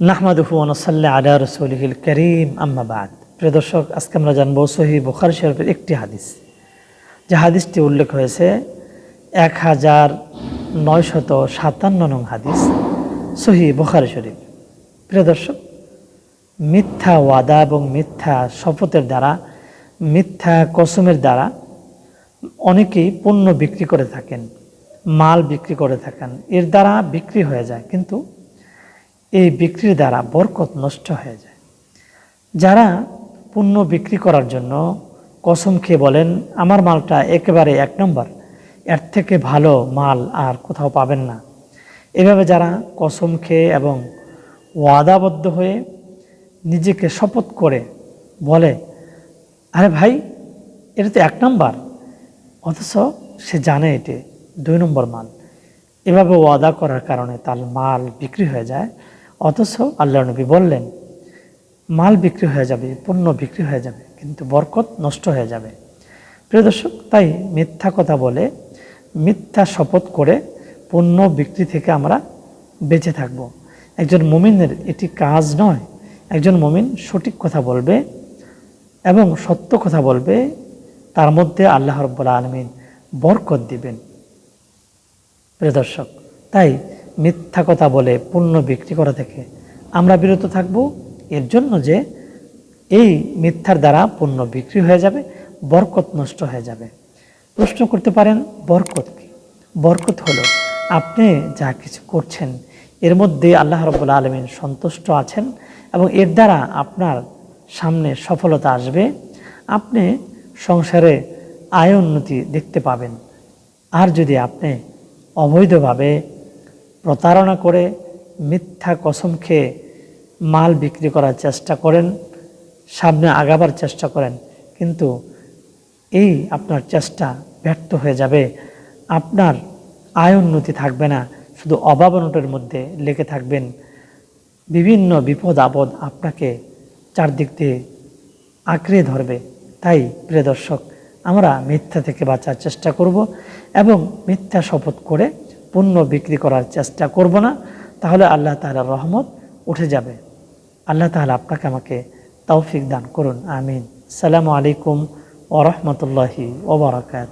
নাহমাদুহু ওনসাল্লা আলা রসুলহিল করিম আম্মাবাদ প্রিয় দর্শক, আজকে আমরা জানব সহি বুখার শরীফের একটি হাদিস। যে হাদিসটি উল্লেখ হয়েছে এক হাজার নয়শত সাতান্ন নং হাদিস সহি বুখার শরীফ। প্রিয় দর্শক, মিথ্যা ওয়াদা এবং মিথ্যা শপথের দ্বারা, মিথ্যা কসমের দ্বারা অনেকেই পণ্য বিক্রি করে থাকেন, মাল বিক্রি করে থাকেন। এর দ্বারা বিক্রি হয়ে যায়, কিন্তু এই বিক্রির দ্বারা বরকত নষ্ট হয়ে যায়। যারা পণ্য বিক্রি করার জন্য কসম খেয়ে বলেন, আমার মালটা একেবারে এক নম্বর, এর থেকে ভালো মাল আর কোথাও পাবেন না। এভাবে যারা কসম খেয়ে এবং ওয়াদাবদ্ধ হয়ে নিজেকে শপথ করে বলে, আরে ভাই, এটা তো এক নম্বর, অথচ সে জানে এটি দুই নম্বর মাল। এভাবে ওয়াদা করার কারণে তার মাল বিক্রি হয়ে যায়। অথচ আল্লাহ নবী বললেন, মাল বিক্রি হয়ে যাবে, পণ্য বিক্রি হয়ে যাবে, কিন্তু বরকত নষ্ট হয়ে যাবে। প্রিয় দর্শক, তাই মিথ্যা কথা বলে, মিথ্যা শপথ করে পণ্য বিক্রি থেকে আমরা বেঁচে থাকব। একজন মমিনের এটি কাজ নয়। একজন মমিন সঠিক কথা বলবে এবং সত্য কথা বলবে, তার মধ্যে আল্লাহ রব্বুল আলমিন বরকত দিবেন। প্রিয় দর্শক, তাই মিথ্যা কথা বলে পণ্য বিক্রি করা থেকে আমরা বিরত থাকব। এর জন্য যে এই মিথ্যার দ্বারা পণ্য বিক্রি হয়ে যাবে, বরকত নষ্ট হয়ে যাবে। প্রশ্ন করতে পারেন, বরকত কি? বরকত হলো আপনি যা কিছু করছেন, এর মধ্যে আল্লাহ রব্বুল আলমিন সন্তুষ্ট আছেন এবং এর দ্বারা আপনার সামনে সফলতা আসবে। আপনি সংসারে আয় উন্নতি দেখতে পাবেন। আর যদি আপনি অবৈধভাবে প্রতারণা করে মিথ্যা কসম খেয়ে মাল বিক্রি করার চেষ্টা করেন, সামনে আগাবার চেষ্টা করেন, কিন্তু এই আপনার চেষ্টা ব্যর্থ হয়ে যাবে। আপনার আয় উন্নতি থাকবে না, শুধু অভাব অনটের মধ্যে লেগে থাকবেন। বিভিন্ন বিপদ আপদ আপনাকে চারদিক দিয়ে আঁকড়ে ধরবে। তাই প্রিয় দর্শক, আমরা মিথ্যা থেকে বাঁচার চেষ্টা করব এবং মিথ্যা শপথ করে পণ্য বিক্রি করার চেষ্টা করব না, তাহলে আল্লাহ তালার রহমত উঠে যাবে। আল্লাহ তাহলে আপনাকে আমাকে তৌফিক দান করুন, আমিন। সালামু আলাইকুম ওরহমতুল্লাহি ওবরাকাত